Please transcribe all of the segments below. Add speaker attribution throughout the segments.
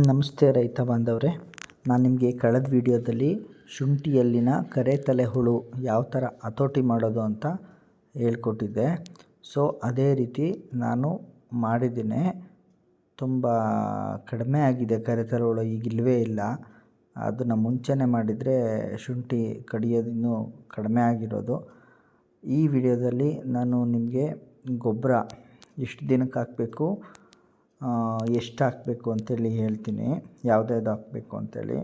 Speaker 1: ನಮಸ್ತೆ ರೈತ ಬಾಂಧವ್ರೆ. ನಾನು ನಿಮಗೆ ಕಳೆದ ವಿಡಿಯೋದಲ್ಲಿ ಶುಂಠಿಯಲ್ಲಿನ ಕರೆ ತಲೆ ಹುಳು ಯಾವ ಥರ ಹತೋಟಿ ಮಾಡೋದು ಅಂತ ಹೇಳ್ಕೊಟ್ಟಿದ್ದೆ. ಸೊ ಅದೇ ರೀತಿ ನಾನು ಮಾಡಿದ್ದೀನಿ. ತುಂಬ ಕಡಿಮೆ ಆಗಿದೆ ಕರೆ ತಲೆ ಹುಳು ಈಗ ಇಲ್ಲವೇ ಇಲ್ಲ. ಅದನ್ನು ಮುಂಚೆನೇ ಮಾಡಿದರೆ ಶುಂಠಿ ಕಡಿಯೋದು ಕಡಿಮೆ ಆಗಿರೋದು. ಈ ವಿಡಿಯೋದಲ್ಲಿ ನಾನು ನಿಮಗೆ ಗೊಬ್ಬರ ಎಷ್ಟು ದಿನಕ್ಕೆ ಹಾಕಬೇಕು ಎಷ್ಟು ಹಾಕಬೇಕು ಅಂತೇಳಿ ಹೇಳ್ತೀನಿ. ಯಾವ್ದ್ಯಾವ್ದು ಹಾಕಬೇಕು ಅಂತೇಳಿ.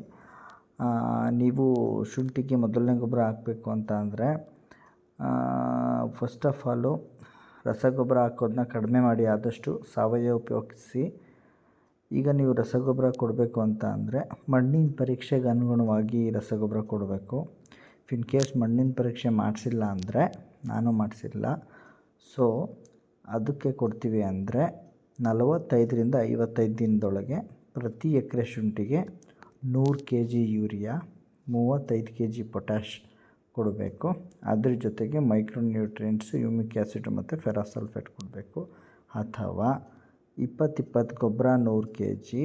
Speaker 1: ನೀವು ಶುಂಠಿಗೆ ಮೊದಲನೇ ಗೊಬ್ಬರ ಹಾಕಬೇಕು ಅಂತ ಅಂದರೆ ಫಸ್ಟ್ ಆಫ್ ಆಲು ರಸಗೊಬ್ಬರ ಹಾಕೋದನ್ನ ಕಡಿಮೆ ಮಾಡಿ, ಆದಷ್ಟು ಸಾವಯವ ಉಪಯೋಗಿಸಿ. ಈಗ ನೀವು ರಸಗೊಬ್ಬರ ಕೊಡಬೇಕು ಅಂತ ಅಂದರೆ, ಮಣ್ಣಿನ ಪರೀಕ್ಷೆಗೆ ಅನುಗುಣವಾಗಿ ರಸಗೊಬ್ಬರ ಕೊಡಬೇಕು. ಇನ್ ಕೇಸ್ ಮಣ್ಣಿನ ಪರೀಕ್ಷೆ ಮಾಡಿಸಿಲ್ಲ ಅಂದರೆ, ನಾನು ಮಾಡಿಸಿಲ್ಲ. ಸೊ ಅದಕ್ಕೆ ಕೊಡ್ತೀವಿ ಅಂದರೆ ನಲವತ್ತೈದರಿಂದ ಐವತ್ತೈದು ದಿನದೊಳಗೆ ಪ್ರತಿ ಎಕರೆ ಶುಂಠಿಗೆ ನೂರು ಕೆ ಜಿ ಯೂರಿಯಾ, ಮೂವತ್ತೈದು ಕೆ ಜಿ ಪೊಟ್ಯಾಶ್ ಕೊಡಬೇಕು. ಅದ್ರ ಜೊತೆಗೆ ಮೈಕ್ರೋ ಯುಮಿಕ್ ಆ್ಯಸಿಡ್ ಮತ್ತು ಫೆರಾಸಲ್ಫೇಟ್ ಕೊಡಬೇಕು. ಅಥವಾ ಇಪ್ಪತ್ತಿಪ್ಪತ್ತು ಗೊಬ್ಬರ, ನೂರು ಕೆ ಜಿ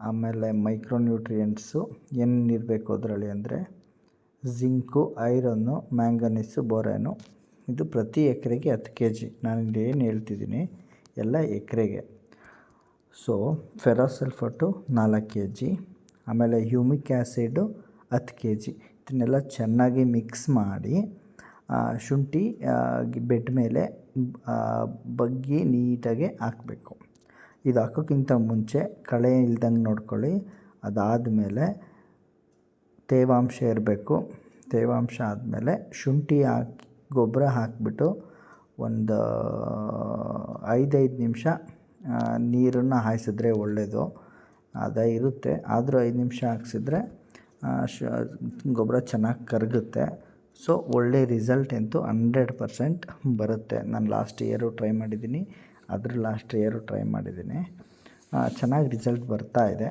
Speaker 1: ಆಮೇಲೆ ಮೈಕ್ರೋ ನ್ಯೂಟ್ರಿಯೆಂಟ್ಸು ಏನಿರಬೇಕು ಅದರಲ್ಲಿ ಅಂದರೆ ಜಿಂಕು, ಐರನ್ನು, ಮ್ಯಾಂಗನೀಸು, ಬೋರೇನು. ಇದು ಪ್ರತಿ ಎಕರೆಗೆ ಹತ್ತು ಕೆ ಜಿ ನಾನು ಇಲ್ಲಿ ಏನು ಹೇಳ್ತಿದ್ದೀನಿ ಎಲ್ಲ ಎಕರೆಗೆ. ಸೊ ಫೆರಾಸಲ್ಫಟು ನಾಲ್ಕು ಕೆ ಜಿ ಆಮೇಲೆ ಹ್ಯೂಮಿಕ್ ಆ್ಯಸಿಡು ಹತ್ತು ಕೆ ಜಿ ಇದನ್ನೆಲ್ಲ ಚೆನ್ನಾಗಿ ಮಿಕ್ಸ್ ಮಾಡಿ ಶುಂಠಿ ಬೆಡ್ ಮೇಲೆ ಬಗ್ಗಿ ನೀಟಾಗಿ ಹಾಕಬೇಕು. ಇದು ಹಾಕೋಕ್ಕಿಂತ ಮುಂಚೆ ಕಳೆ ಇಲ್ದಂಗೆ ನೋಡ್ಕೊಳ್ಳಿ. ಅದಾದಮೇಲೆ ತೇವಾಂಶ ಇರಬೇಕು. ತೇವಾಂಶ ಆದಮೇಲೆ ಶುಂಠಿ ಹಾಕಿ, ಗೊಬ್ಬರ ಹಾಕಿಬಿಟ್ಟು ಒಂದು ಐದೈದು ನಿಮಿಷ ನೀರನ್ನು ಹಾಯಿಸಿದ್ರೆ ಒಳ್ಳೆಯದು. ಅದು ಇರುತ್ತೆ. ಆದರೂ ಐದು ನಿಮಿಷ ಹಾಕ್ಸಿದ್ರೆ ಶ, ಗೊಬ್ಬರ ಚೆನ್ನಾಗಿ ಕರಗುತ್ತೆ. ಸೊ, ಒಳ್ಳೆ ರಿಸಲ್ಟ್ ಅಂತೂ ಹಂಡ್ರೆಡ್ ಪರ್ಸೆಂಟ್ ಬರುತ್ತೆ. ನಾನು ಲಾಸ್ಟ್ ಇಯರು ಟ್ರೈ ಮಾಡಿದ್ದೀನಿ. ಅದ್ರ ಲಾಸ್ಟ್ ಇಯರು ಟ್ರೈ ಮಾಡಿದ್ದೀನಿ. ಚೆನ್ನಾಗಿ ರಿಸಲ್ಟ್ ಬರ್ತಾ ಇದೆ.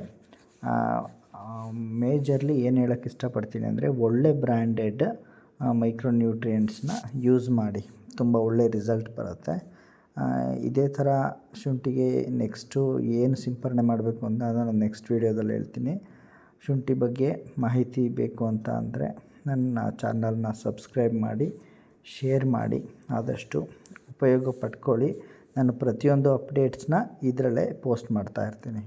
Speaker 1: ಮೇಜರ್ಲಿ ಏನು ಹೇಳೋಕ್ಕೆ ಇಷ್ಟಪಡ್ತೀನಿ ಅಂದರೆ ಒಳ್ಳೆ ಬ್ರ್ಯಾಂಡೆಡ್ ಮೈಕ್ರೋ ನ್ಯೂಟ್ರಿಯೆಂಟ್ಸ್ನ ಯೂಸ್ ಮಾಡಿ. ತುಂಬ ಒಳ್ಳೆ ರಿಸಲ್ಟ್ ಬರುತ್ತೆ. ಇದೇ ಥರ ಶುಂಠಿಗೆ ನೆಕ್ಸ್ಟು ಏನು ಸಿಂಪರಣೆ ಮಾಡಬೇಕು ಅಂತ ನಾನು ನೆಕ್ಸ್ಟ್ ವೀಡಿಯೋದಲ್ಲಿ ಹೇಳ್ತೀನಿ. ಶುಂಠಿ ಬಗ್ಗೆ ಮಾಹಿತಿ ಬೇಕು ಅಂತ ಅಂದರೆ ನನ್ನ ಚಾನಲ್ನ ಸಬ್ಸ್ಕ್ರೈಬ್ ಮಾಡಿ ಶೇರ್ ಮಾಡಿ, ಆದಷ್ಟು ಉಪಯೋಗ ಪಡ್ಕೊಳ್ಳಿ. ನಾನು ಪ್ರತಿಯೊಂದು ಅಪ್ಡೇಟ್ಸ್ನ ಇದರಲ್ಲೇ ಪೋಸ್ಟ್ ಮಾಡ್ತಾ ಇರ್ತೀನಿ.